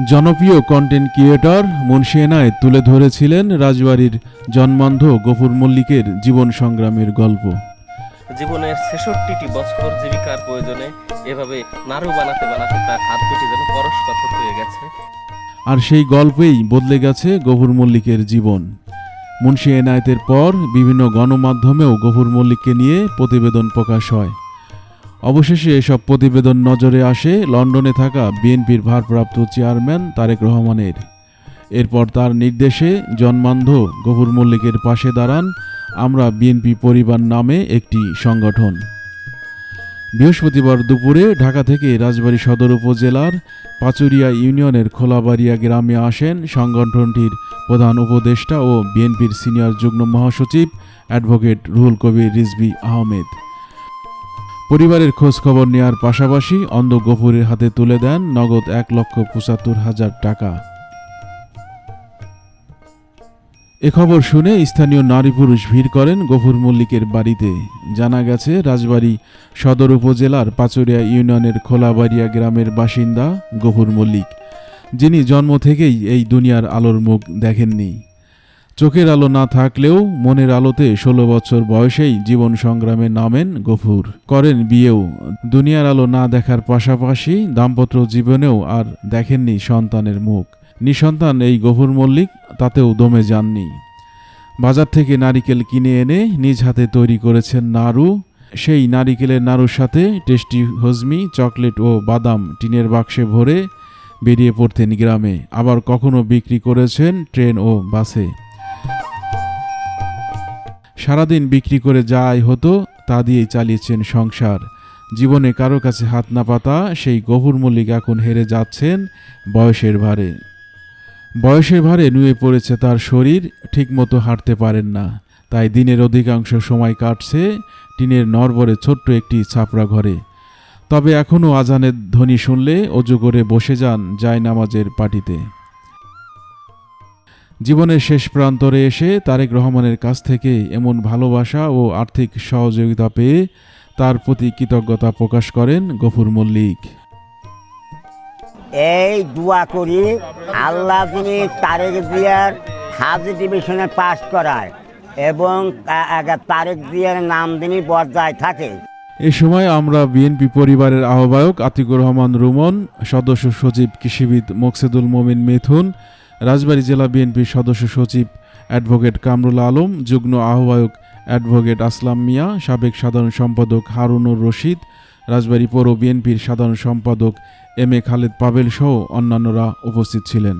জনপ্রিয় content creator Munshi Enayet তুলে ধরেছিলেন রাজবাড়ির জন্মান্ধ গফুর মল্লিকের জীবন সংগ্রামের গল্প। জীবনের ছেষট্টিটি বছর জীবিকার প্রয়োজনে এভাবে নাড়ু বানাতে বানাতে তার হাত দুটি যেন পরস্পর হয়ে গেছে। আর সেই গল্পেই বদলে গেছে গফুর মল্লিকের জীবন। মুন্সি এনায়েতের পর বিভিন্ন গণমাধ্যমেও গফুর মল্লিককে নিয়ে প্রতিবেদন প্রকাশ হয়। অবশেষে এসব প্রতিবেদন নজরে আসে লন্ডনে থাকা বিএনপির ভারপ্রাপ্ত চেয়ারম্যান তারেক রহমানের। এরপর তার নির্দেশে জন্মান্ধ গফুর মল্লিকের পাশে দাঁড়ান আমরা বিএনপি পরিবার নামে একটি সংগঠন। বৃহস্পতিবার দুপুরে ঢাকা থেকে রাজবাড়ী সদর উপজেলার পাচুরিয়া ইউনিয়নের খোলাবাড়িয়া গ্রামে আসেন সংগঠনটির প্রধান উপদেষ্টা ও বিএনপির সিনিয়র যুগ্ম মহাসচিব অ্যাডভোকেট রুহুল কবির রিজভি আহমেদ। পরিবারের খোঁজ খবর নেওয়ার পাশাপাশি অন্ধ গফুরের হাতে তুলে দেন নগদ এক লক্ষ পঁচাত্তর হাজার টাকা। এ খবর শুনে স্থানীয় নারী পুরুষ ভিড় করেন গফুর মল্লিকের বাড়িতে। জানা গেছে, রাজবাড়ী সদর উপজেলার পাচুরিয়া ইউনিয়নের খোলাবাড়িয়া গ্রামের বাসিন্দা গফুর মল্লিক, যিনি জন্ম থেকেই এই দুনিয়ার আলোর মুখ দেখেননি। চোখের আলো না থাকলেও মনের আলোতে ষোলো বছর বয়সেই জীবন সংগ্রামে নামেন গফুর। করেন বিয়েও। দুনিয়ার আলো না দেখার পাশাপাশি দাম্পত্য জীবনেও আর দেখেননি সন্তানের মুখ। নিঃসন্তান এই গফুর মল্লিক, তাতেও দমে যাননি। বাজার থেকে নারিকেল কিনে এনে নিজ হাতে তৈরি করেছেন নাড়ু। সেই নারিকেলের নাড়ুর সাথে টেস্টি হজমি, চকলেট ও বাদাম টিনের বাক্সে ভরে বেরিয়ে পড়তেন গ্রামে। আবার কখনো বিক্রি করেছেন ট্রেন ও বাসে। সারাদিন বিক্রি করে যাই হতো, তা দিয়েই চালিয়েছেন সংসার। জীবনে কারও কাছে হাত না পাতা, সেই গভুর মল্লিক এখন হেরে যাচ্ছেন বয়সের ভারে। বয়সের ভারে নুয়ে পড়েছে তার শরীর, ঠিকমতো হাঁটতে পারেন না। তাই দিনের অধিকাংশ সময় কাটছে টিনের নরবরে ছোট্ট একটি ছাপড়া ঘরে। তবে এখনও আজানের ধ্বনি শুনলে অজু করে বসে যান যায় নামাজের পাটিতে। জীবনের শেষ প্রান্তরে এসে তারেক রহমানের কাছ থেকে এমন ভালোবাসা ও আর্থিক সহযোগিতা পেয়ে তার প্রতি কৃতজ্ঞতা প্রকাশ করেন গফুর মল্লিক। এই দোয়া করি আল্লাহ যিনি তারেক জিয়ার হাজি ডিভিশনে পাস করায় এবং তারেক জিয়ার নাম যিনি বজায় থাকে। এ সময় আমরা বিএনপি পরিবারের আহ্বায়ক আতিকুর রহমান রুমন সদস্য সচিব কৃষিবিদ মোকসেদুল মোমিন মিথুন রাজবাড়ী জেলা বিএনপির সদস্য সচিব অ্যাডভোকেট কামরুল আলম, যুগ্ম আহ্বায়ক অ্যাডভোকেট আসলাম মিয়া, সাবেক সাধারণ সম্পাদক হারুনুর রশিদ, রাজবাড়ী পৌর বিএনপির সাধারণ সম্পাদক এম এ খালেদ পাবেল সহ অন্যান্যরা উপস্থিত ছিলেন।